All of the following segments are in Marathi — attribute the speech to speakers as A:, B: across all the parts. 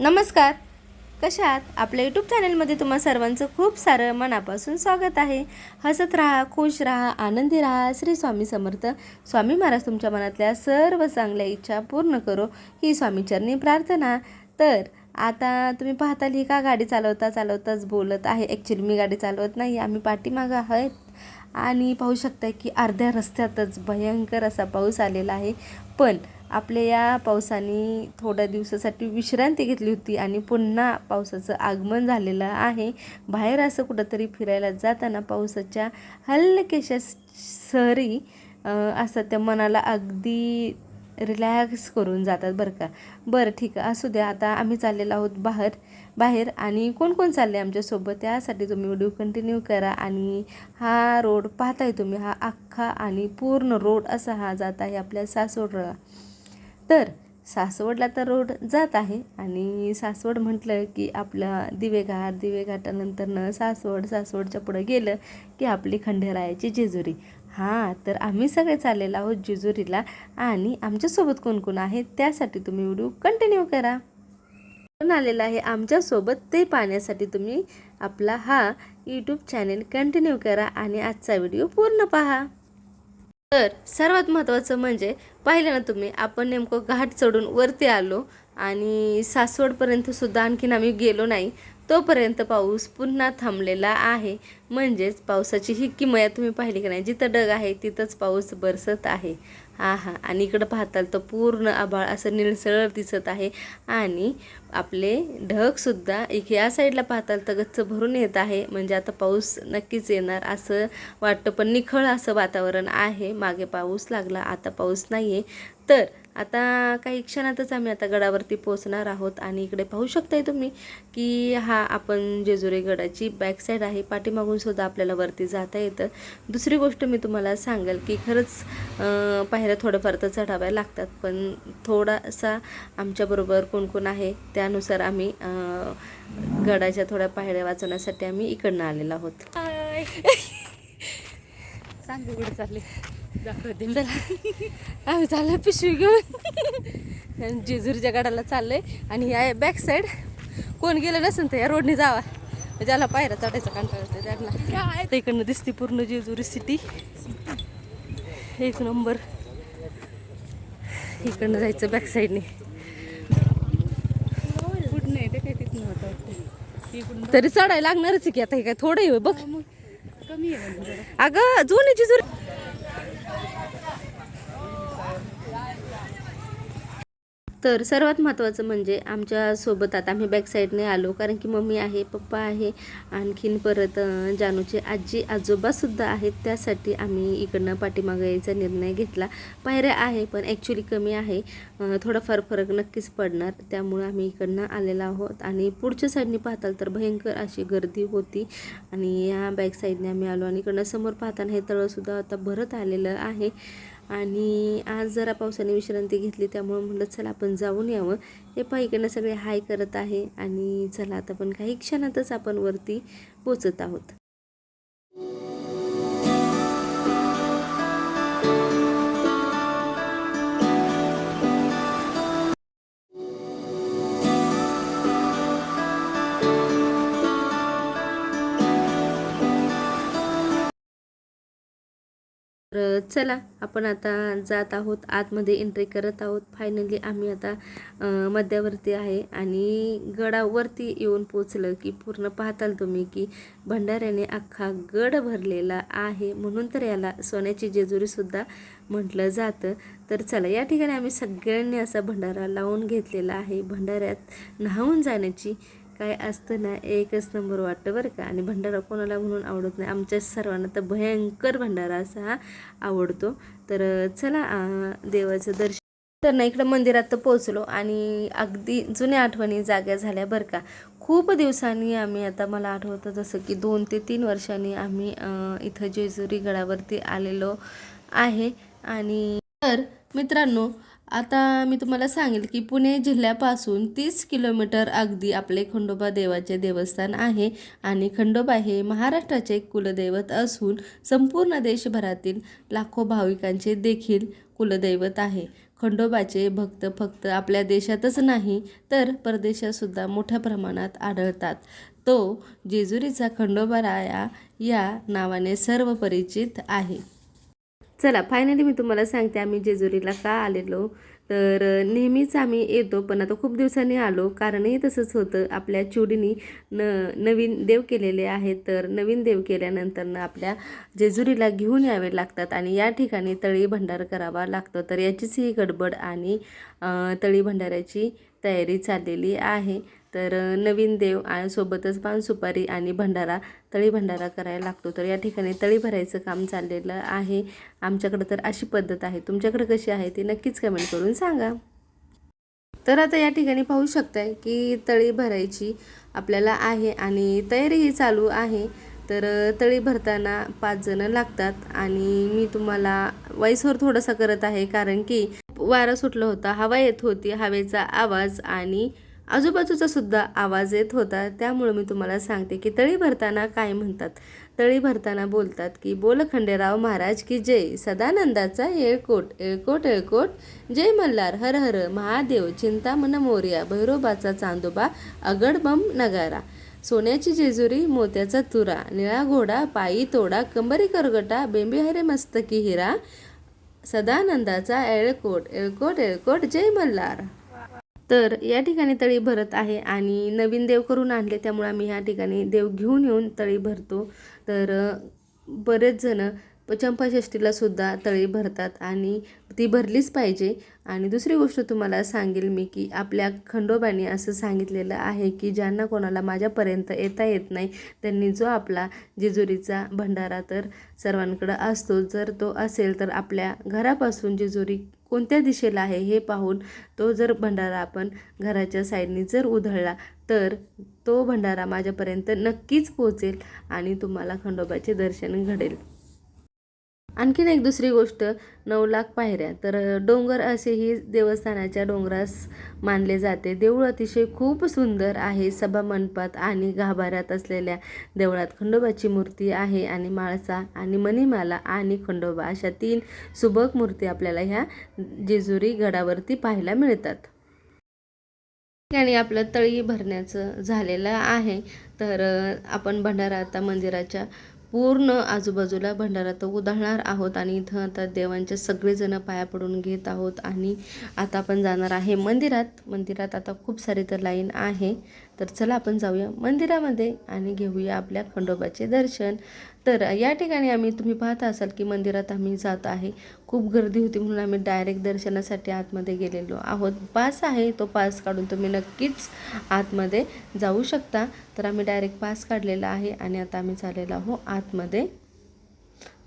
A: नमस्कार. कशा आहात? आपल्या यूट्यूब चॅनलमध्ये तुम्हा सर्वांचं खूप सारं मनापासून स्वागत आहे. हसत राहा खुश राहा आनंदी राहा श्री स्वामी समर्थ. स्वामी महाराज तुमच्या मनातल्या सर्व चांगल्या इच्छा पूर्ण करो ही स्वामीचरणी प्रार्थना. तर आता तुम्ही पाहताल ही का गाडी चालवता चालवताच बोलत आहे. ॲक्च्युली मी गाडी चालवत नाही आम्ही पाठीमागं आहेत. आणि पाहू शकता की अर्ध्या रस्त्यातच भयंकर असा पाऊस आलेला आहे. पण आपल्या या पावसाने थोड्या दिवसासाठी विश्रांती घेतली होती आणि पुन्हा पावसाचं आगमन झालेलं आहे. बाहेर असं कुठंतरी फिरायला जाताना पावसाच्या हलकेशा सरी असं त्या मनाला अगदी रिलॅक्स करून जातात बरं का. बरं ठीक आहे. असू द्या आता आम्ही चाललेलो आहोत बाहेर बाहेर आणि कोण कोण चालले आमच्यासोबत त्यासाठी तुम्ही व्हिडिओ कंटिन्यू करा आणि हा रोड पाहताय तुम्ही हा अख्खा आणि पूर्ण रोड असा हा जात आहे आपल्या सासवडला तर सासवडला तर रोड जात आहे आणि सासवड म्हटलं की आपला दिवेघाट दिवेघाटानंतरनं सासवड सासवडच्या पुढं गेलं की आपली खंडेरायाची जेजुरी. हां तर आम्ही सगळे चाललेलो आहोत जेजुरीला आणि आमच्यासोबत कोण कोण आहे त्यासाठी तुम्ही व्हिडिओ कंटिन्यू करा. कोण आलेला आहे आमच्यासोबत ते पाहण्यासाठी तुम्ही आपला हा यूट्यूब चॅनेल कंटिन्यू करा आणि आजचा व्हिडिओ पूर्ण पहा. तर सर्वात महत्त्वाचं म्हणजे पाहिलं ना तुम्ही आपण नेमकं घाट चढून वरती आलो आणि सासवडपर्यंत सुद्धा आणखीन आम्ही गेलो नाही तोपर्यंत पाऊस पुन्हा थांबलेला आहे. म्हणजेच पावसाची ही किमया तुम्ही पाहिली की नाही जिथं डग आहे तिथंच पाऊस बरसत आहे. हा हा. आणि इकडं पाहताल तर पूर्ण आभाळ असं निळसळ दिसत आहे. आणि आपले ढगसुद्धा एक या साईडला पाहताल तर गच्च भरून येत आहे. म्हणजे आता पाऊस नक्कीच येणार असं वाटतं पण निखळ असं वातावरण आहे. मागे पाऊस लागला आता पाऊस नाही आहे तर आता काही क्षणातच आम्ही आता गडावरती पोहोचणार आहोत आणि इकडे पाहू शकताय तुम्ही की हा आपण जेजुरी गडाची बॅक साईड आहे. पाठीमागून सुद्धा आपल्याला वरती जाता येतं. दुसरी गोष्ट मी तुम्हाला सांगेल की खरंच पायऱ्या थोडंफार तर चढाव्या लागतात पण थोडासा आमच्याबरोबर कोण कोण आहे त्यानुसार आम्ही गडाच्या थोड्या पायऱ्या वाचवण्यासाठी आम्ही इकडनं आलेलो आहोत.
B: सांग कुठे चालले. दाखवते
A: आम्ही चाललोय पिशवी घेऊन. जेजुरीच्या गडाला चाललोय. आणि या बॅक साईड कोण गेलं नसेल तर या रोडने जावा. ज्याला पायऱ्या चढायचा कंटाळा त्यांना इकडनं दिसते पूर्ण जेजुरी सिटी एक नंबर इकडनं जायचं बॅक साईडने तरी चढायला लागणारच की आता हे काय थोडं बघ.
B: कमी
A: अगं जुनी जेजुरी तर सर्वात महत्त्वाचं म्हणजे आमच्यासोबत आता आम्ही बॅक साईडने आलो. कारण की मम्मी आहे पप्पा आहे आणखीन परत जानूचे आजी आजोबासुद्धा आहेत. त्यासाठी आम्ही इकडनं पाठीमागं यायचा निर्णय घेतला. पायऱ्या आहे पण ॲक्च्युली कमी आहे. थोडाफार फरक नक्कीच पडणार. त्यामुळे आम्ही इकडनं आलेलो आहोत. आणि पुढच्या साईडने पाहताल तर भयंकर अशी गर्दी होती. आणि या बॅक साईडने आम्ही आलो. आणि इकडनं समोर पाहताना हे तळंसुद्धा आता भरत आलेलं आहे. आणि आज जरा पावसाने विश्रांती घेतली त्यामुळं म्हटलं चला आपण जाऊन यावं. हे पहा इकडनं सगळे हाय करत आहे आणि चला आता पण काही क्षणातच आपण वरती पोचत आहोत. तर चला आपण आता जात आहोत आतमध्ये एंट्री करत आहोत. फायनली आम्ही आता मध्यावरती आहे आणि गडावरती येऊन पोचलं की पूर्ण पाहताल तुम्ही की भंडाऱ्याने अख्खा गड भरलेला आहे. म्हणून तर याला सोन्याची जेजुरीसुद्धा म्हटलं जातं. तर चला या ठिकाणी आम्ही सगळ्यांनी असा भंडारा लावून घेतलेला आहे. भंडाऱ्यात न्हावून जाण्याची काय असतं ना एकच नंबर वाटतं बरं का. आणि भंडारा कोणाला म्हणून आवडत नाही? आमच्या सर्वांना तर भयंकर भंडारा असा हा आवडतो. तर चला देवाचं दर्शन. तर ना इकडं मंदिरात तर पोचलो आणि अगदी जुन्या आठवणी जाग्या झाल्या बरं का. खूप दिवसांनी आम्ही आता मला आठवतं जसं की दोन ते तीन वर्षांनी आम्ही इथं जेजुरी गडावरती आलेलो आहे. आणि तर मित्रांनो आता मी तुम्हाला सांगेल की पुणे जिल्ह्यापासून तीस किलोमीटर अगदी आपले खंडोबा देवाचे देवस्थान आहे आणि खंडोबा हे महाराष्ट्राचे कुलदैवत असून संपूर्ण देशभरातील लाखो भाविकांचे देखील कुलदैवत आहे. खंडोबाचे भक्त फक्त आपल्या देशातच नाही तर परदेशातसुद्धा मोठ्या प्रमाणात आढळतात. तो जेजुरीचा खंडोबा राया या नावाने सर्व परिचित आहे. चला फायनली मी तुम्हाला सांगते आम्ही जेजुरीला का आलेलो. तर नेहमीच आम्ही येतो पण आता खूप दिवसांनी आलो. कारणही तसंच होतं आपल्या चिवडीनी न नवीन देव केलेले आहेत. तर नवीन देव केल्यानंतरनं आपल्या जेजुरीला घेऊन यावे लागतात आणि या ठिकाणी तळी भंडार करावा लागतो. तर याचीच ही गडबड आणि तळी भंडाऱ्याची तयारी चाललेली आहे. तर नवीन देव सोबतच पान सुपारी आणि भंडारा तळी भंडारा करायला लागतो. तर या ठिकाणी तळी भरायचं काम चाललेलं आहे. आमच्याकडं तर अशी पद्धत आहे. तुमच्याकडे कशी आहे ती नक्कीच कमेंट करून सांगा. तर आता या ठिकाणी पाहू शकताय की तळी भरायची आपल्याला आहे आणि तयारीही चालू आहे. तर तळी भरताना पाच जणं लागतात आणि मी तुम्हाला वॉईसवर थोडंसं करत आहे. कारण की वारा सुटलं होता हवा येत होती हवेचा आवाज आणि आजूबाजूचा सुद्धा आवाज येत होता. त्यामुळं मी तुम्हाला सांगते की तळी भरताना काय म्हणतात? तळी भरताना बोलतात की बोल खंडेराव महाराज की जय. सदानंदाचा येळकोट येळकोट येळकोट. जय मल्हार हर हर. महादेव चिंतामन मोर्या. भैरोबाचा चांदोबा अगडबम नगारा. सोन्याची जेजुरी मोत्याचा तुरा. निळा घोडा पायी तोडा. कंबरी करगटा बेंबी हरे मस्तकी हिरा. सदानंदाचा येळकोट येळकोट येळकोट. जय मल्हार. तर या ठिकाणी तळी भरत आहे आणि नवीन देव करून आणले त्यामुळे आम्ही ह्या ठिकाणी देव घेऊन येऊन तळी भरतो. तर बरेच जण चंपाषष्टीला सुद्धा तळी भरतात आणि ती भरलीच पाहिजे. आणि दुसरी गोष्ट तुम्हाला सांगेल मी की आपल्या खंडोबाने असं सांगितलेलं आहे की ज्यांना कोणाला माझ्यापर्यंत येता येत नाही त्यांनी जो आपला जेजुरीचा भंडारा तर सर्वांकडं असतो. जर तो असेल तर आपल्या घरापासून जेजुरी कोणत्या दिशेला आहे हे पाहून तो जर भंडारा आपण घराच्या साईडनी जर उधळला तर तो भंडारा माझ्यापर्यंत नक्कीच पोचेल आणि तुम्हाला खंडोबाचे दर्शन घडेल. आणखीन एक दुसरी गोष्ट नऊ लाख पायऱ्या. तर डोंगर असेही देवस्थानाच्या डोंगरास मानले जाते. देऊळ अतिशय खूप सुंदर आहे. सभा मंडपात आणि गाभाऱ्यात असलेल्या देवळात खंडोबाची मूर्ती आहे आणि माळसा आणि मणिमाला आणि खंडोबा अशा तीन सुबक मूर्ती आपल्याला ह्या जेजुरी गडावरती पाहायला मिळतात. ठिकाणी आपलं तळी भरण्याचं झालेलं आहे. तर आपण भंडारा आता मंदिराच्या पूर्ण आजूबाजूला भंडारा तर उधळणार आहोत आणि इथं आता देवांचे सगळेजणं पाया पडून घेत आहोत आणि आता आपण जाणार आहे मंदिरात. मंदिरात आता खूप सारी तर लाईन आहे. तर चला आपण जाऊया मंदिरामध्ये आणि घेऊया आपल्या खंडोबाचे दर्शन. तर या ठिकाणी आम्ही तुम्ही पाहता असाल की मंदिरात आम्ही जात आहे. खूप गर्दी होती म्हणून आम्ही डायरेक्ट दर्शनासाठी आतमध्ये गेलेलो आहोत. पास आहे तो पास काढून तुम्ही नक्कीच आतमध्ये जाऊ शकता. तर आम्ही डायरेक्ट पास काढलेला आहे आणि आता आम्ही चाललेलो आहो आतमध्ये.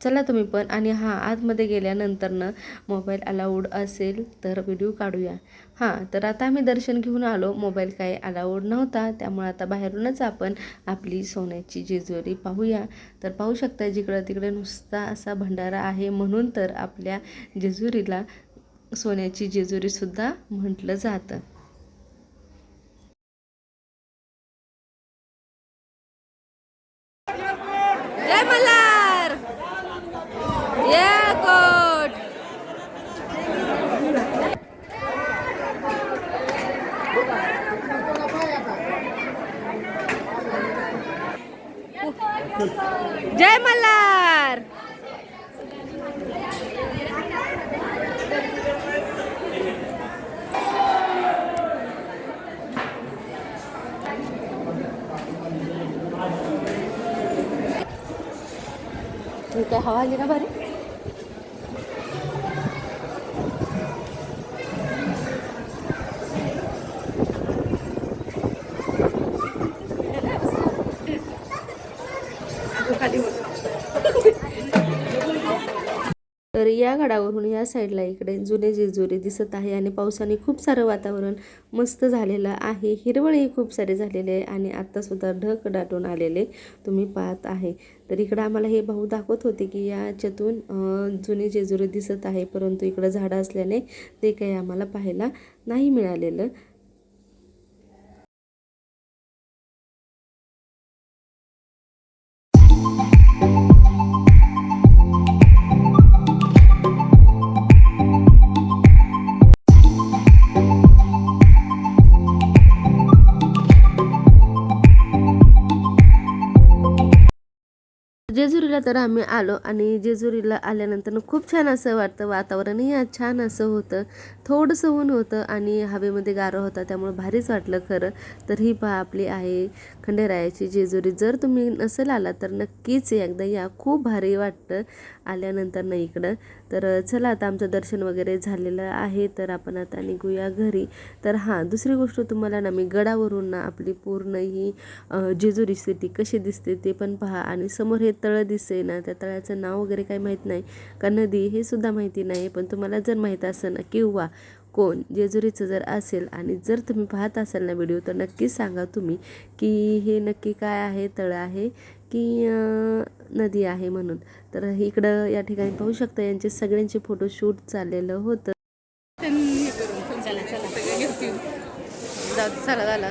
A: चला तुम्ही पण. आणि हां आतमध्ये गेल्यानंतरनं मोबाईल अलाउड असेल तर व्हिडिओ काढूया. हां तर आता आम्ही दर्शन घेऊन आलो. मोबाईल काही अलाउड नव्हता. त्यामुळे आता बाहेरूनच आपण आपली सोन्याची जेजुरी पाहूया. तर पाहू शकता जिकडं तिकडे नुसता असा भंडारा आहे म्हणून तर आपल्या जेजुरीला सोन्याची जेजुरीसुद्धा म्हटलं जातं जय मल्हार कोट जय मल्हार. काय हवा आली ना भारी या गडावरून या साईडला इकडे जुने जेजुरी दिसत आहे आणि पावसाने खूप सारं वातावरण मस्त झालेलं आहे. हिरवळही खूप सारे झालेले आहे आणि आत्तासुद्धा ढग दाटून आलेले तुम्ही पाहत आहे. तर इकडं आम्हाला हे भाऊ दाखवत होते की याच्यातून जुने जेजुरी दिसत आहे परंतु इकडं झाडं असल्याने ते काही आम्हाला पाहायला नाही मिळालेलं. जेजुरीला तर आम्ही आलो आणि जेजुरीला आल्यानंतर खूप छान असं वाटतं. वातावरणही आज छान असं होतं. थोडंसं ऊन होतं आणि हवेमध्ये गारं होता त्यामुळे भारीच वाटलं खरं. तर ही पहा आपली आहे खंडेरायाची जेजुरी जर तुम्ही नसेल आला तर नक्कीच एकदा या. खूप भारी वाटतं आल्यानंतर ना इकडं. तर चला आता आमचं दर्शन वगैरे झालेलं आहे. तर आपण आता निघूया घरी. तर हां दुसरी गोष्ट तुम्हाला ना मी गडावरून ना आपली पूर्ण ही जेजुरी सिटी कशी दिसते ते पण पहा. आणि समोर हे तळं दिसते ना त्या तळ्याचं नाव वगैरे काही माहीत नाही. का नदी हे सुद्धा माहिती नाही. पण तुम्हाला जर माहीत असेल ना किंवा कोण जेजुरीचं जर असेल आणि जर तुम्ही पाहत असाल ना व्हिडिओ तर नक्कीच सांगा तुम्ही की हे नक्की काय आहे तळं आहे की नदी आहे म्हणून. तर इकडं या ठिकाणी पाहू शकता यांचे सगळ्यांचे फोटोशूट चाललेलं होतं.
B: हे चला झालं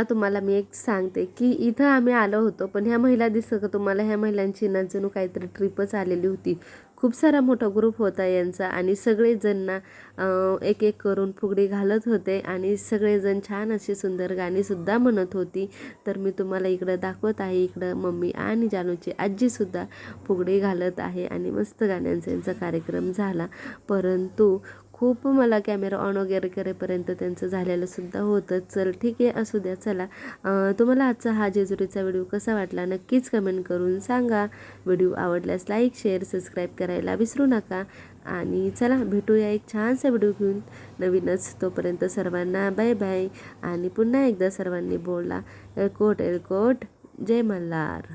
A: ना तुम्हाला मी एक सांगते की इथं आम्ही आलो होतो पण ह्या महिला दिसतं का तुम्हाला. ह्या महिलांची ना जणू काहीतरी ट्रिपच आलेली होती. खूप सारा मोठा ग्रुप होता यांचा आणि सगळेजण ना एक एक करून फुगडी घालत होते आणि सगळेजण छान अशी सुंदर गाणीसुद्धा म्हणत होती. तर मी तुम्हाला इकडं दाखवत आहे इकडं मम्मी आणि जानूची आजीसुद्धा फुगडी घालत आहे आणि मस्त गाण्यांचा यांचा कार्यक्रम झाला. परंतु खूप मला कॅमेरा ऑन वगैरे करेपर्यंत त्यांचं झालेलं सुद्धा होतं. चल ठीक आहे असू द्या चला. तुम्हाला आजचा हा जेजुरीचा व्हिडिओ कसा वाटला नक्कीच कमेंट करून सांगा. व्हिडिओ आवडल्यास लाईक शेअर सबस्क्राईब करायला विसरू नका. आणि चला भेटूया एक छानसा व्हिडिओ घेऊन. नवीनच तोपर्यंत सर्वांना बाय बाय. आणि पुन्हा एकदा सर्वांनी बोलला एळकोट एळकोट जय मल्हार.